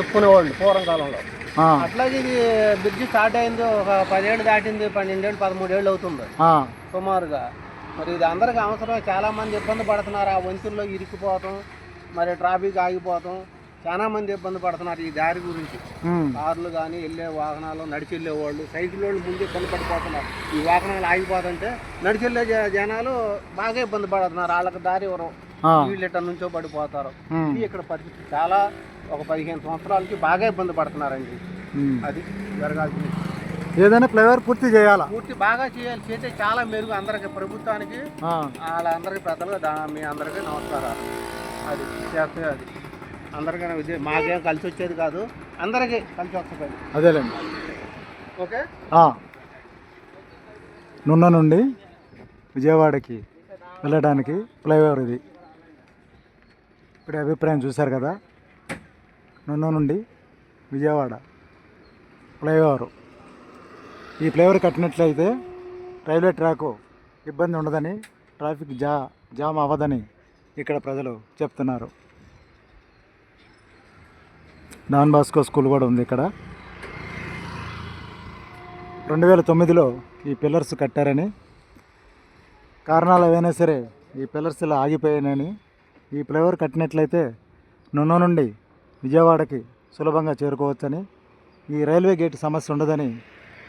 చెప్పుకునేవాళ్ళు పూర్వం కాలంలో. అట్లాగే ఇది బ్రిడ్జి స్టార్ట్ అయింది ఒక పదిహేడు దాటింది పన్నెండేళ్ళు పదమూడేళ్ళు అవుతుంది. సుమారుగా. మరి ఇది అందరికి అవసరం చాలా మంది ఇబ్బంది పడుతున్నారు ఆ వంతుల్లో ఇరికిపోవటం మరి ట్రాఫిక్ ఆగిపోవటం. చాలా మంది ఇబ్బంది పడుతున్నారు ఈ దారి గురించి. కార్లు కానీ వెళ్ళే వాహనాలు నడిచి వెళ్ళే వాళ్ళు సైకిల్ వాళ్ళు ముందు ఇబ్బంది పడిపోతున్నారు ఈ వాహనాలు ఆగిపోతుంటే నడిచి వెళ్ళే జనాలు బాగా ఇబ్బంది పడుతున్నారు. వాళ్ళకి దారి ఎవరు? వీళ్ళు ఇట్ట నుంచో పడిపోతారు. ఇక్కడ పరిస్థితి. చాలా ఒక పదిహేను సంవత్సరాలకి బాగా ఇబ్బంది పడుతున్నారండి. అది జరగాల్సింది. ఏదైనా ఫ్లైఓవర్ పూర్తి చేయాలా? పూర్తి బాగా చేయాలి. చేస్తే చాలా మెరుగు అందరికి ప్రభుత్వానికి వాళ్ళందరికీ పెద్దలు దా- మీ అందరికీ నమస్కారాలు. అది చేస్తే అది. అందరికీ విజయ మాకేం కలిసి వచ్చేది కాదు. అందరికీ కలిసి వస్తుంది అదేలేండి. ఓకే. నున్న నుండి విజయవాడకి వెళ్ళడానికి ఫ్లైఓవర్ ఇది. ఇప్పుడు అభిప్రాయం చూశారు కదా? నున్న నుండి విజయవాడ ఫ్లైఓవర్. ఈ ఫ్లైఓవర్ కట్టినట్లయితే రైల్వే ట్రాకు ఇబ్బంది ఉండదని ట్రాఫిక్ జా జామ్ అవ్వదని ఇక్కడ ప్రజలు చెప్తున్నారు. డాన్ బాస్కో స్కూల్ కూడా ఉంది ఇక్కడ. రెండు వేల తొమ్మిదిలో ఈ పిల్లర్స్ కట్టారని కారణాలు ఏవైనా సరే ఈ పిల్లర్స్ ఇలా ఆగిపోయానని ఈ ఫ్లైఓవర్ కట్టినట్లయితే నున్న నుండి విజయవాడకి సులభంగా చేరుకోవచ్చని ఈ రైల్వే గేట్ సమస్య ఉండదని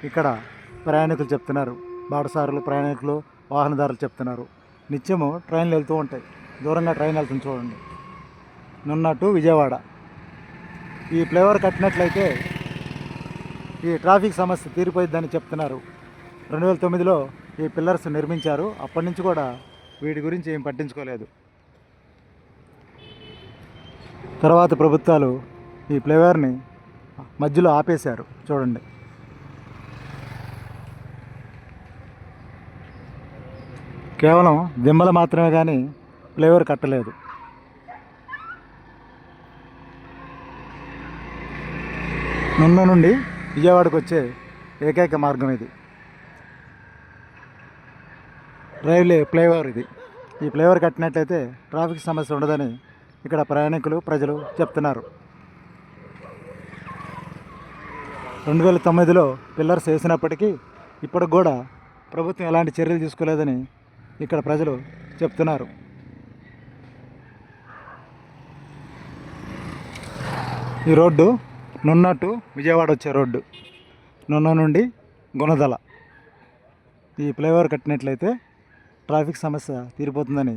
ఇక్కడ ప్రయాణికులు చెప్తున్నారు. బాటసారులు ప్రయాణికులు వాహనదారులు చెప్తున్నారు. నిత్యము ట్రైన్లు వెళ్తూ ఉంటాయి. దూరంగా ట్రైన్ వెళ్తుంది చూడండి. నున్నట్టు విజయవాడ. ఈ ఫ్లేవర్ కట్టినట్లయితే ఈ ట్రాఫిక్ సమస్య తీరిపోయిద్దని చెప్తున్నారు. రెండు వేల తొమ్మిదిలో ఈ పిల్లర్స్ నిర్మించారు. అప్పటి నుంచి కూడా వీటి గురించి ఏం పట్టించుకోలేదు. తర్వాత ప్రభుత్వాలు ఈ ఫ్లైఓవర్ని మధ్యలో ఆపేశారు. చూడండి. కేవలం దిమ్మలు మాత్రమే కానీ ఫ్లైఓవర్ కట్టలేదు. నున్న నుండి విజయవాడకు వచ్చే ఏకైక మార్గం ఇది. రైల్వే ఫ్లైఓవర్ ఇది. ఈ ఫ్లైఓవర్ కట్టినట్లయితే ట్రాఫిక్ సమస్య ఉండదని ఇక్కడ ప్రయాణికులు ప్రజలు చెప్తున్నారు. రెండు వేల తొమ్మిదిలో పిల్లర్స్ వేసినప్పటికీ ఇప్పటికి కూడా ప్రభుత్వం ఎలాంటి చర్యలు తీసుకోలేదని ఇక్కడ ప్రజలు చెప్తున్నారు. ఈ రోడ్డు నున్న టు విజయవాడ వచ్చే రోడ్డు. నున్న నుండి గుణదల. ఈ ఫ్లైఓవర్ కట్టినట్లయితే ట్రాఫిక్ సమస్య తీరిపోతుందని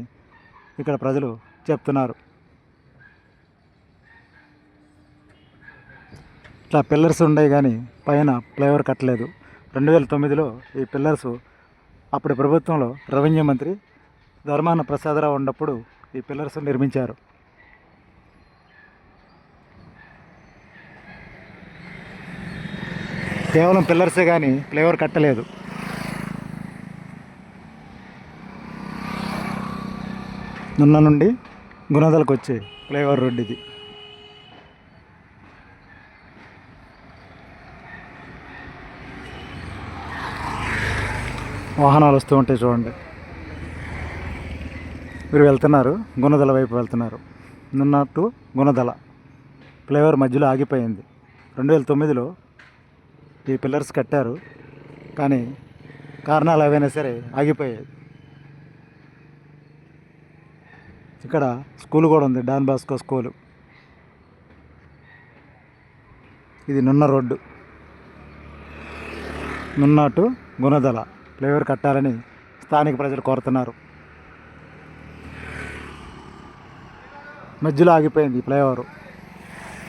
ఇక్కడ ప్రజలు చెప్తున్నారు. ఇట్లా పిల్లర్స్ ఉన్నాయి కానీ పైన ఫ్లైఓవర్ కట్టలేదు. రెండు వేల తొమ్మిదిలో ఈ పిల్లర్స్ అప్పటి ప్రభుత్వంలో రెవెన్యూ మంత్రి ధర్మాన ప్రసాదరావు ఉన్నప్పుడు ఈ పిల్లర్స్ నిర్మించారు. కేవలం పిల్లర్సే కానీ ఫ్లైఓవర్ కట్టలేదు. నున్న నుండి గుణదలకు వచ్చే ఫ్లైఓవర్ రోడ్ ఇది. వాహనాలు వస్తూ ఉంటాయి చూడండి. మీరు వెళ్తున్నారు గుణదల వైపు వెళ్తున్నారు. నిన్న టు గుణదల. ఫ్లైఓవర్ మధ్యలో ఆగిపోయింది. రెండు వేల తొమ్మిదిలో ఈ పిల్లర్స్ కట్టారు కానీ కారణాలు ఏవైనా సరే ఆగిపోయాయి. ఇక్కడ స్కూల్ కూడా ఉంది డాన్ బాస్కో స్కూలు. ఇది నున్న రోడ్డు. నున్న టు గుణదల. ఫ్లైఓవర్ కట్టాలని స్థానిక ప్రజలు కోరుతున్నారు. మధ్యలో ఆగిపోయింది ఈ ఫ్లైఓవర్.